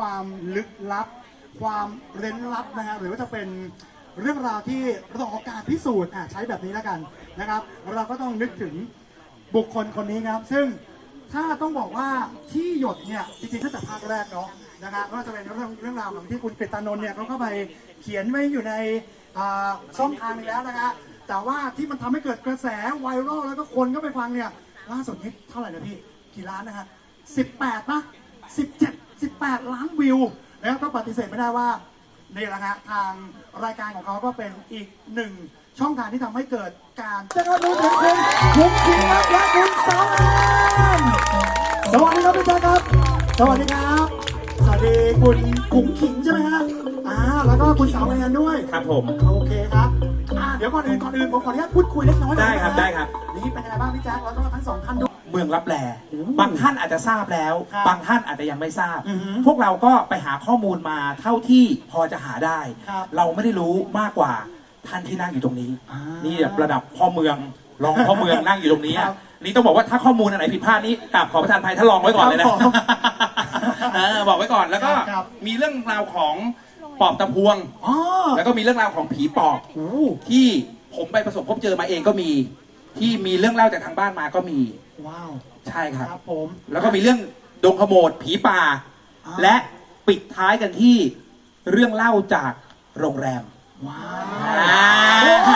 ความลึกลับ ความเร้นลับนะฮะหรือว่าจะเป็นเรื่องราวที่รอการพิสูจน์อะใช้แบบนี้แล้วกันนะครับ เราก็ต้องนึกถึงบุคคลคนนี้ครับ ซึ่งถ้าต้องบอกว่าที่หยดเนี่ยจริงๆตั้งแต่ภาคแรกเนาะนะครับก็จะเป็นเรื่องเรื่องราวของที่คุณกฤตานนท์เนี่ยเขาเข้าไปเขียนไว้อยู่ในช่องทางนี้แล้วนะฮะแต่ว่าที่มันทำให้เกิดกระแสไวรัลแล้วก็คนก็ไปฟังเนี่ยล่าสุดนี้เท่าไหร่นะพี่กี่ล้านนะฮะ18ปะ17 18 ล้านวิวแล้วก็ปฏิเสธไม่ได้ว่านี่แหละฮะทางรายการของเขาก็เป็นอีกหนึ่งช่องทางที่ทำให้เกิดการจะก็รู้ถึงคุณคุณคิงครับและคุณสาวแอนสวัสดีครับพี่แจ๊คครับ สวัสดีครับ สวัสดีคุณขุงขิงใช่ไหมฮะอ่าแล้วก็คุณสาวแอนด้วย ครับผม โอเคครับอ่าเดี๋ยวก่อนอื่นก่อนอื่นผมขออนุญาตพูดคุยเล็กน้อยหน่อยได้ครับได้ครับ นี่เป็นยังไงบ้างพี่แจ๊คแล้วก็ทั้งสองท่านด้วย เมืองรับแลโอ้บางท่านอาจจะทราบแล้ว ครับบางท่านอาจจะยังไม่ทราบ อือหือพวกเราก็ไปหาข้อมูลมาเท่าที่พอจะหาได้ ครับเราไม่ได้รู้มากกว่าท่านที่นั่งอยู่ตรงนี้ อ่านี่แบบระดับพ่อเมืองรองพ่อเมืองนั่งอยู่ตรงนี้ครับนี่ต้องบอกว่าถ้าข้อมูลอันไหนผิดพลาดนี้กราบขอประทานภัยท่านรองไว้ก่อนเลยนะครับผมเออบอกไว้ก่อนแล้วก็ครับ มีเรื่องราวของปอบตะพวง อ๋อแล้วก็มีเรื่องราวของผีปอบ โอ้ ที่ผมไปประสบพบเจอมาเองก็มี ที่มีเรื่องเล่าจากทางบ้านมาก็มี ว้าวใช่ครับ ครับผมแล้วก็มีเรื่องดงขโมดผีป่า อ่าและปิดท้ายกันที่เรื่องเล่าจากโรงแรมว้าอ่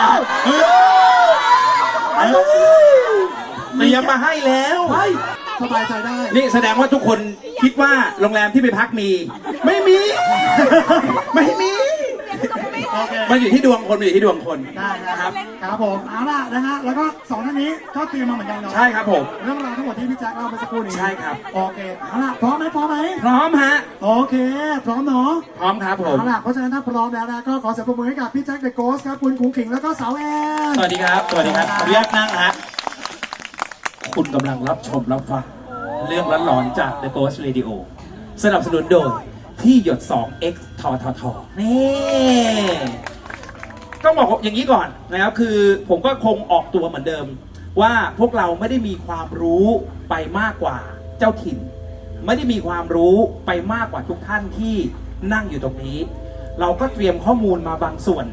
าวเฮ้ยเตรียมมาให้แล้ว เฮ้ยสบายใจได้ นี่แสดงว่าทุกคนคิดว่าโรงแรมที่ไปพักมี ไม่มี ไม่มีโอ เค มันอยู่ที่ดวงคนมันอยู่ที่ดวงคน ได้นะนะคครัรับบครับผม เอาล่ะนะฮะ แล้วก็สองท่านนี้ก็เตรียมมาเหมือนกันเนาะใช่ครับผม เรื่องราวทั้งหมดที่พี่แจ็คเล่าไปสักครู่นี้ใช่ครับ โอเค เอาล่ะ พร้อมไหมพร้อมไหมพร้อมฮะ โอเค พร้อมเนาะ พร้อมครับผม เอาล่ะ เพราะฉะนั้นถ้าพร้อมแล้วนะ ก็ขอเสียงปรบมือให้กับพี่แจ็คเดอะโกสครับ คุณขุงขิงแล้วก็สาวแอนสวัสดีครับ สวัสดีครับขออนุญาตนั่งฮะ คุณกำลังรับชมรับฟังเรื่องร้อนหลอนๆจาก The Ghost Radio สนับสนุนโดย ที่หยด 2x ทอทอทอนี่ต้องบอกอย่างนี้ก่อนนะครับคือผมก็คงออกตัวเหมือนเดิม ว่าพวกเราไม่ได้มีความรู้ไปมากกว่าเจ้าถิ่น ไม่ได้มีความรู้ไปมากกว่าทุกท่านที่นั่งอยู่ตรงนี้ เราก็เตรียมข้อมูลมาบางส่วน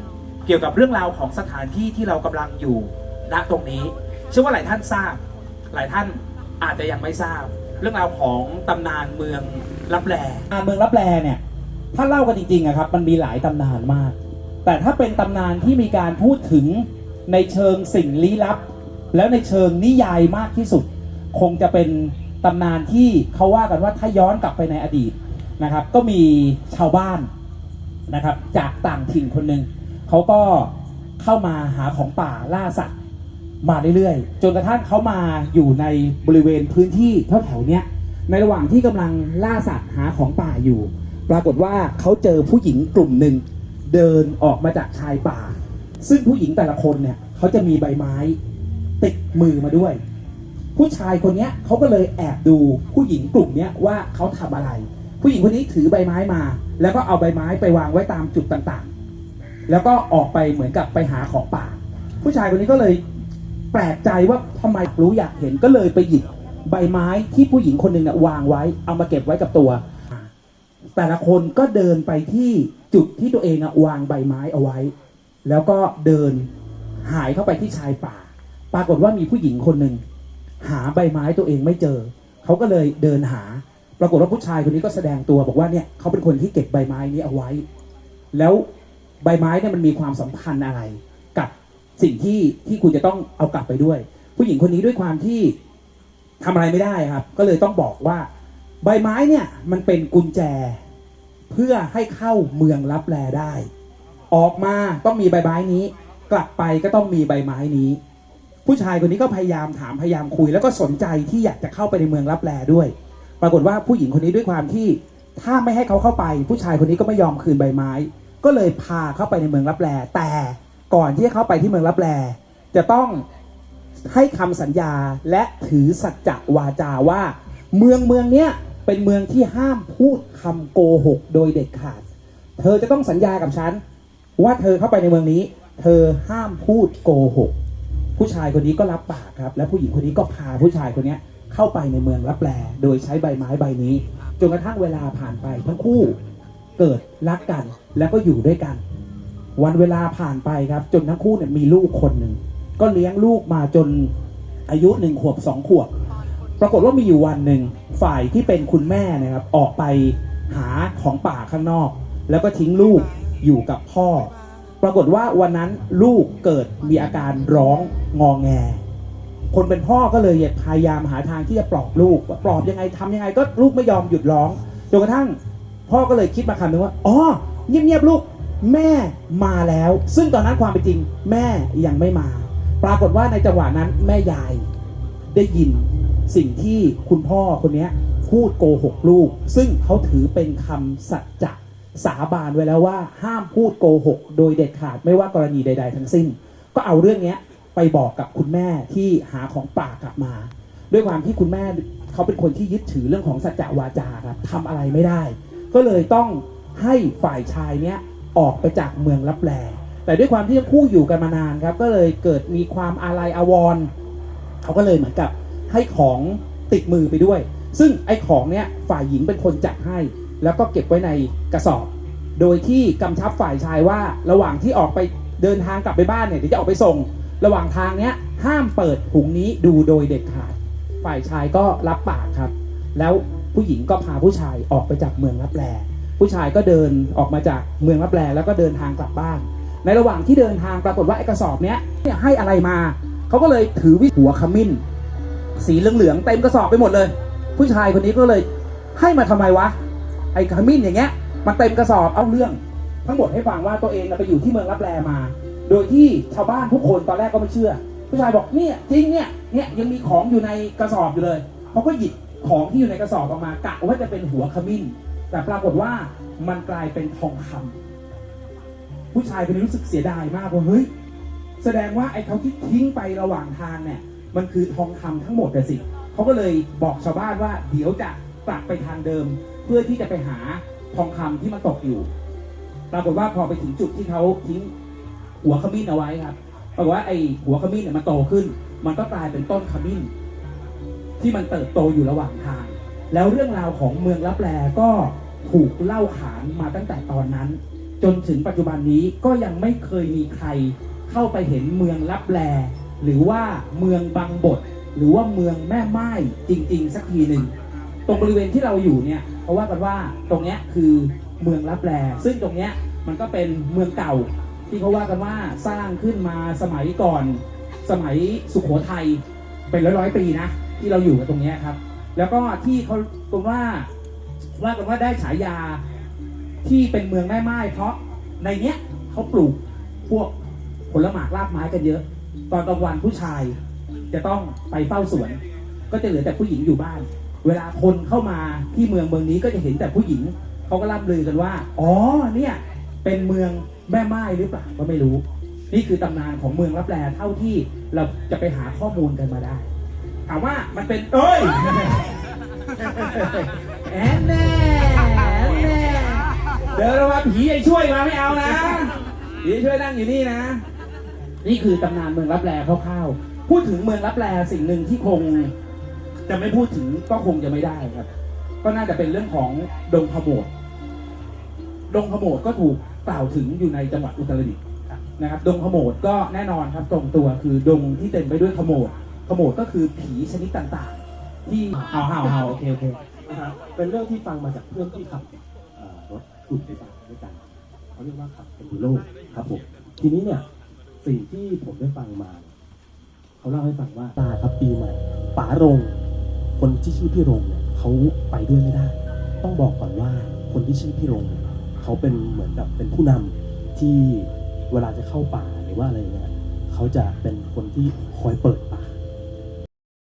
เกี่ยวกับเรื่องราวของสถานที่ที่เรากำลังอยู่ณตรงนี้เชื่อว่าหลายท่านทราบ หลายท่านอาจจะยังไม่ทราบ เรื่องราวของตำนานเมือง ลับแลตำนานเมืองรับแลเนี่ย ถ้าเล่ากันจริงๆอะครับ มันมีหลายตำนานมาก แต่ถ้าเป็นตำนานที่มีการพูดถึงในเชิงสิ่งลี้ลับ แล้วในเชิงนิยายมากที่สุด คงจะเป็นตำนานที่เขาว่ากันว่าถ้าย้อนกลับไปในอดีตนะครับ ก็มีชาวบ้านนะครับ จากต่างถิ่นคนหนึ่งเขาก็เข้ามาหาของป่าล่าสัตว์มาเรื่อยๆ จนกระทั่งเขามาอยู่ในบริเวณพื้นที่แถวๆเนี้ย ในระหว่างที่กำลังล่าสัตว์หาของป่าอยู่ ปรากฏว่าเขาเจอผู้หญิงกลุ่มหนึ่งเดินออกมาจากชายป่า ซึ่งผู้หญิงแต่ละคนเนี่ยเขาจะมีใบไม้ติดมือมาด้วย ผู้ชายคนนี้เขาก็เลยแอบดูผู้หญิงกลุ่มนี้ว่าเขาทำอะไร ผู้หญิงคนนี้ถือใบไม้มา แล้วก็เอาใบไม้ไปวางไว้ตามจุดต่างๆ แล้วก็ออกไปเหมือนกับไปหาของป่า ผู้ชายคนนี้ก็เลยแปลกใจว่าทำไมรู้อยากเห็นก็เลยไปหยิบ ใบไม้ที่ผู้หญิงคนหนึ่งน่ะวางไว้ เอามาเก็บไว้กับตัว แต่ละคนก็เดินไปที่จุดที่ตัวเองอะวางใบไม้เอาไว้ แล้วก็เดินหายเข้าไปที่ชายป่า ปรากฏว่ามีผู้หญิงคนหนึ่งหาใบไม้ตัวเองไม่เจอ เขาก็เลยเดินหา ปรากฏว่าผู้ชายคนนี้ก็แสดงตัวบอกว่าเนี่ยเขาเป็นคนที่เก็บใบไม้นี้เอาไว้ แล้วใบไม้เนี่ยมันมีความสัมพันธ์อะไร กับสิ่งที่ที่คุณจะต้องเอากลับไปด้วย ผู้หญิงคนนี้ด้วยความที่ ทำอะไรไม่ได้ครับ ก็เลยต้องบอกว่า ใบไม้เนี่ยมันเป็นกุญแจ เพื่อให้เข้าเมืองลับแลได้ ออกมาต้องมีใบไม้นี้ กลับไปก็ต้องมีใบไม้นี้ ผู้ชายคนนี้ก็พยายามถามพยายามคุย แล้วก็สนใจที่อยากจะเข้าไปในเมืองลับแลด้วย ปรากฏว่าผู้หญิงคนนี้ด้วยความที่ถ้าไม่ให้เขาเข้าไป ผู้ชายคนนี้ก็ไม่ยอมคืนใบไม้ ก็เลยพาเข้าไปในเมืองลับแลแต่ก่อนที่จะเข้าไปที่เมืองลับแลจะต้อง ให้คำสัญญาและถือสัจจะวาจาว่า เมืองเมืองเนี้ยเป็นเมืองที่ห้ามพูดคำโกหกโดยเด็ดขาด เธอจะต้องสัญญากับฉัน ว่าเธอเข้าไปในเมืองนี้ เธอห้ามพูดโกหก ผู้ชายคนนี้ก็รับปากครับ และผู้หญิงคนนี้ก็พาผู้ชายคนนี้เข้าไปในเมืองรับแลโดยใช้ใบไม้ใบนี้จนกระทั่งเวลาผ่านไปทั้งคู่เกิดรักกันแล้วก็อยู่ด้วยกัน วันเวลาผ่านไปครับ จนทั้งคู่เนี่ยมีลูกคนหนึ่ง ก็เลี้ยงลูกมาจนอายุหนึ่งขวบสองขวบ ปรากฏว่ามีอยู่วันหนึ่งฝ่ายที่เป็นคุณแม่นะครับออกไปหาของป่าข้างนอก แล้วก็ทิ้งลูกอยู่กับพ่อ ปรากฏว่าวันนั้นลูกเกิดมีอาการร้องงอแง คนเป็นพ่อก็เลยพยายามหาทางที่จะปลอบลูกปลอบยังไงทำยังไงก็ลูกไม่ยอมหยุดร้องจนกระทั่ง พ่อก็เลยคิดมาคำนึงว่าอ๋อเงียบๆลูกแม่มาแล้ว ซึ่งตอนนั้นความเป็นจริง แม่ยังไม่มา ปรากฏว่าในจังหวะนั้นแม่ยายได้ยินสิ่งที่คุณพ่อคนนี้พูดโกหกลูก ซึ่งเขาถือเป็นคำสัจจะสาบานไว้แล้วว่า ห้ามพูดโกหก โดยเด็ดขาดไม่ว่ากรณีใด ๆ ทั้งสิ้น ก็เอาเรื่องนี้ไปบอกกับคุณแม่ที่หาของป่ากลับมา ด้วยความที่คุณแม่เขาเป็นคนที่ยึดถือเรื่องของสัจจะวาจาครับทำอะไรไม่ได้ ก็เลยต้องให้ฝ่ายชายเนี้ยออกไปจากเมืองลับแล แต่ด้วยความที่ทั้งคู่อยู่กันมานานครับ ก็เลยเกิดมีความอาลัยอาวรณ์เขาก็เลยเหมือนกับให้ของติดมือไปด้วย ซึ่งไอ้ของเนี้ยฝ่ายหญิงเป็นคนจัดให้ แล้วก็เก็บไว้ในกระสอบ โดยที่กำชับฝ่ายชายว่าระหว่างที่ออกไปเดินทางกลับไปบ้านเนี่ยเดี๋ยวจะออกไปส่ง ระหว่างทางเนี้ยห้ามเปิดถุงนี้ดูโดยเด็ดขาด ฝ่ายชายก็รับปากครับ แล้วผู้หญิงก็พาผู้ชายออกไปจากเมืองรับแลผู้ชายก็เดินออกมาจากเมืองรับแลแล้วก็เดินทางกลับบ้าน ในระหว่างที่เดินทางปรากฏว่าไอ้กระสอบเนี้ยเนี่ยให้อะไรมา เขาก็เลยถือวิหัวขมิ้น สีเหลืองๆเต็มกระสอบไปหมดเลย ผู้ชายคนนี้ก็เลยให้มาทำไมวะ ไอ้ขมิ้นอย่างเงี้ยมันเต็มกระสอบเอาเรื่อง ทั้งหมดให้ฟังว่าตัวเองไปอยู่ที่เมืองรับแลมา โดยที่ชาวบ้านทุกคนตอนแรกก็ไม่เชื่อ ผู้ชายบอกเนี่ยจริงเนี่ยเนี่ยยังมีของอยู่ในกระสอบอยู่เลยเขาก็หยิบของที่อยู่ในกระสอบออกมากะว่าจะเป็นหัวขมิ้น แต่ปรากฏว่ามันกลายเป็นทองคำ ผู้ชายคนนี้รู้สึกเสียดายมากว่าเฮ้ยแสดงว่าไอ้เขาที่ทิ้งไประหว่างทางเนี่ย มันคือทองคำทั้งหมดเลยสิเขาก็เลยบอกชาวบ้านว่า เดี๋ยวจะกลับไปทางเดิม เพื่อที่จะไปหาทองคำที่มันตกอยู่ ปรากฏว่าพอไปถึงจุดที่เขาทิ้งหัวขมิ้นเอาไว้ครับปรากฏว่าไอ้หัวขมิ้นเนี่ยมันโตขึ้น มันก็กลายเป็นต้นขมิ้น ที่มันเติบโตอยู่ระหว่างทาง แล้วเรื่องราวของเมืองลับแลก็ถูกเล่าขานมาตั้งแต่ตอนนั้น จนถึงปัจจุบันนี้ก็ยังไม่เคยมีใครเข้าไปเห็นเมืองลับแล หรือว่าเมืองบางบท หรือว่าเมืองแม่ไม้จริง ๆ สักทีหนึ่งตรงบริเวณที่เราอยู่เนี่ยเขาว่ากันว่าตรงเนี้ยคือเมืองลับแล ซึ่งตรงเนี้ยมันก็เป็นเมืองเก่า ที่เขาว่ากันว่าสร้างขึ้นมาสมัยก่อน สมัยสุโขทัยเป็นร้อยร้อยๆปีนะที่เราอยู่กันตรงเนี้ยครับ แล้วก็ที่เขาตรงว่าว่ากันว่าได้ฉายา ที่เป็นเมืองแม่ไม้เพราะในเนี้ยเขาปลูกพวกผลหมากรากไม้กันเยอะ ตอนกลางวันผู้ชายจะต้องไปเฝ้าสวน ก็จะเหลือแต่ผู้หญิงอยู่บ้าน เวลาคนเข้ามาที่เมืองเมืองนี้ก็จะเห็นแต่ผู้หญิงเขาก็ล่ำลือกันว่า อ๋อเนี่ยเป็นเมืองแม่ไม้หรือเปล่าก็ไม่รู้ นี่คือตำนานของเมืองรับแลเท่าที่เราจะไปหาข้อมูลกันมาได้ถามว่ามันเป็นเอ้ยแอนแน่ เดินมาผีไอ้ช่วยมาไม่เอานะผีช่วยนั่งอยู่นี่นะ นี่คือตำนานเมืองรับแลคร่าวๆพูดถึงเมืองรับแลสิ่งหนึ่งที่คงจะไม่พูดถึงก็คงจะไม่ได้ครับ ก็น่าจะเป็นเรื่องของดงขโมดดงขโมดก็ถูกกล่าวถึงอยู่ในจังหวัดอุตรดิตถ์นะครับ ดงขโมดก็แน่นอนครับตรงตัวคือดงที่เต็มไปด้วยขโมดขโมดก็คือผีชนิดต่างๆ ที่เห่าเห่าเห่าโอเคโอเค นะครับเป็นเรื่องที่ฟังมาจากเพื่อนที่ขับ กลุ่มไฟฟ้าด้วยกันเขาเรียกว่าขับเอนดูโรครับผมทีนี้เนี่ยสิ่งที่ผมได้ฟังมา เขาเล่าให้ฟังว่าตาครับปีใหม่ป๋ารง คนที่ชื่อพี่รงเนี่ยเขาไปด้วยไม่ได้ ต้องบอกก่อนว่าคนที่ชื่อพี่รงเนี่ยเขาเป็นเหมือนกับเป็นผู้นำที่เวลาจะเข้าป่าหรือว่าอะไรเนี่ยเขาจะเป็นคนที่คอยเปิด